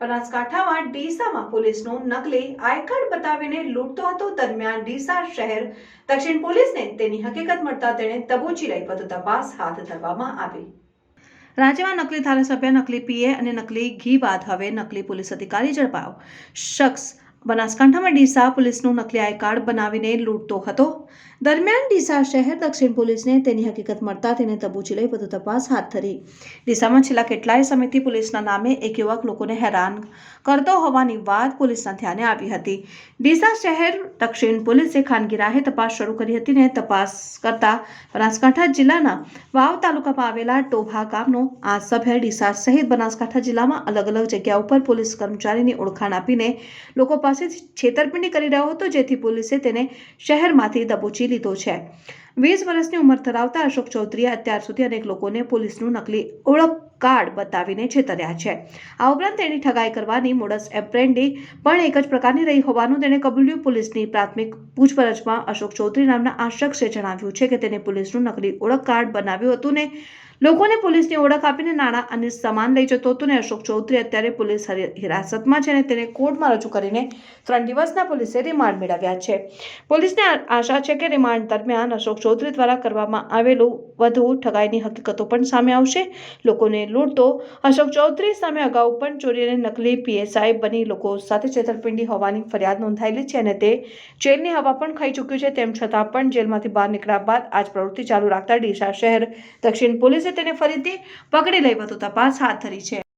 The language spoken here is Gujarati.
બનાસકાંઠામાં ડીસામાં પોલીસનો નકલી આઈ બતાવીને લૂંટતો હતો દરમિયાન ડીસા શહેર. દક્ષિણ પોલીસને તેની હકીકત મળતા તેણે દબોચી લઈ વધુ તપાસ હાથ ધરવામાં આવી. રાજ્યમાં નકલી ધારાસભ્ય, નકલી પીએ અને નકલી ઘી બાદ હવે નકલી પોલીસ અધિકારી ઝડપાયો શખ્સ બનાસકાંઠામાં ડીસા પોલીસનું નકલી આઈ કાર્ડ બનાવીને લૂંટતો હતો. દરમિયાન ડીસા શહેર દક્ષિણ પોલીસને તેની હકીકત મળતા તેને દબોચી લઈ વધુ તપાસ હાથ ધરી. ડીસામાં છેલ્લા કેટલાય સમયથી પોલીસના નામે એક યુવક લોકોને હેરાન કરતો હોવાની વાત પોલીસના ધ્યાને આવી હતી. ડીસા શહેર દક્ષિણ પોલીસે ખાનગી રાહે તપાસ શરૂ કરી હતી ને તપાસ કરતા બનાસકાંઠા જિલ્લાના વાવ તાલુકામાં આવેલા ટોભા ગામનો આ સભ્ય ડીસા સહિત બનાસકાંઠા જિલ્લામાં અલગ અલગ જગ્યા ઉપર પોલીસ કર્મચારીની ઓળખાણ આપીને લોકો પાસેથી છેતરપિંડી કરી રહ્યો હતો જેથી પોલીસે તેને શહેરમાંથી દબોચી લીધો છે. વીસ વર્ષની ઉંમર ધરાવતા અશોક ચૌધરીએ અત્યાર સુધી અનેક લોકોને પોલીસનું નકલી ઓળખ કાર્ડ બતાવીને છેતર્યા છે. આ ઉપરાંત તેની ઠગાઈ કરવાની મોડસ એપ્રેન્ડી પણ એક જ પ્રકારની રહી હોવાનું તેણે કબૂલ્યું. પોલીસની પ્રાથમિક પૂછપરછમાં અશોક ચૌધરી નામના આ શખ્સે જણાવ્યું છે કે તેને પોલીસનું નકલી ઓળખ કાર્ડ બનાવ્યું હતું ને લોકોને પોલીસની ઓળખ આપીને નાણાં અને સામાન લઈ જતો હતો ને અશોક ચૌધરી અત્યારે પોલીસ હરી- હિરાસતમાં છે અને તેને કોર્ટમાં રજૂ કરીને ત્રણ દિવસના પોલીસે રિમાન્ડ મેળવ્યા છે. પોલીસને આશા છે કે રિમાન્ડ દરમિયાન ચૌધરી દ્વારા કરવામાં આવેલું વધુ ઠગાઈની હકીકતો પણ સામે આવશે. લોકોને લૂંટતો અશોક ચૌધરી સામે અગાઉ પણ ચોરી અને નકલી પીએસઆઈ બની લોકો સાથે છેતરપિંડી હોવાની ફરિયાદ નોંધાયેલી છે અને તે જેલની હવા પણ ખાઈ ચૂક્યું છે. તેમ છતાં પણ જેલમાંથી બહાર નીકળ્યા બાદ આજ પ્રવૃત્તિ ચાલુ રાખતા ડીસા શહેર દક્ષિણ પોલીસે તેને ફરીથી પકડી લઈ વધુ તપાસ હાથ ધરી છે.